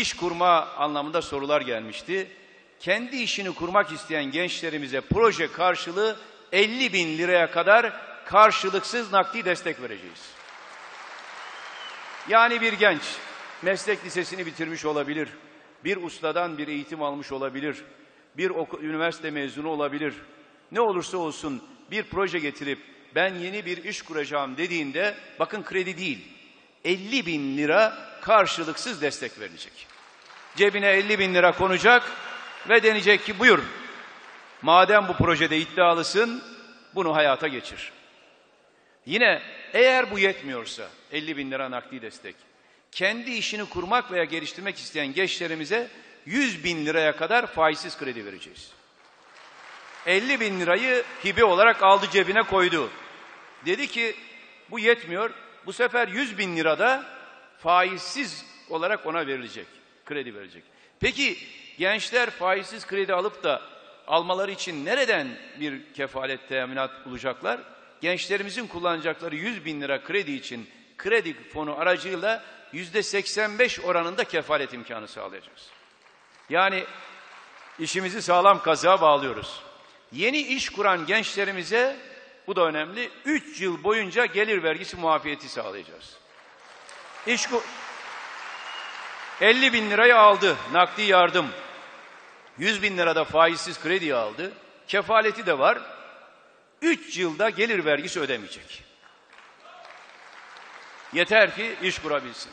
iş kurma anlamında sorular gelmişti. Kendi işini kurmak isteyen gençlerimize proje karşılığı 50 bin liraya kadar karşılıksız nakdi destek vereceğiz. Yani bir genç meslek lisesini bitirmiş olabilir, bir ustadan bir eğitim almış olabilir, bir üniversite mezunu olabilir. Ne olursa olsun bir proje getirip ben yeni bir iş kuracağım dediğinde bakın kredi değil 50 bin lira karşılıksız destek verilecek. Cebine 50 bin lira konacak ve denecek ki buyur madem bu projede iddialısın bunu hayata geçir. Yine eğer bu yetmiyorsa 50 bin lira nakdi destek. Kendi işini kurmak veya geliştirmek isteyen gençlerimize 100 bin liraya kadar faizsiz kredi vereceğiz. 50 bin lirayı hibe olarak aldı cebine koydu. Dedi ki bu yetmiyor. Bu sefer 100 bin lirada faizsiz olarak ona verilecek. Kredi verecek. Peki gençler faizsiz kredi alıp da almaları için nereden bir kefalet teminat bulacaklar? Gençlerimizin kullanacakları 100 bin lira kredi için kredi fonu aracıyla yüzde 85 oranında kefalet imkanı sağlayacağız. Yani işimizi sağlam kazığa bağlıyoruz. Yeni iş kuran gençlerimize bu da önemli. 3 yıl boyunca gelir vergisi muafiyeti sağlayacağız. İş ku- 50 bin lirayı aldı nakdi yardım. 100 bin lirada faizsiz kredi aldı. Kefaleti de var. 3 yılda gelir vergisi ödemeyecek. Yeter ki iş kurabilsin.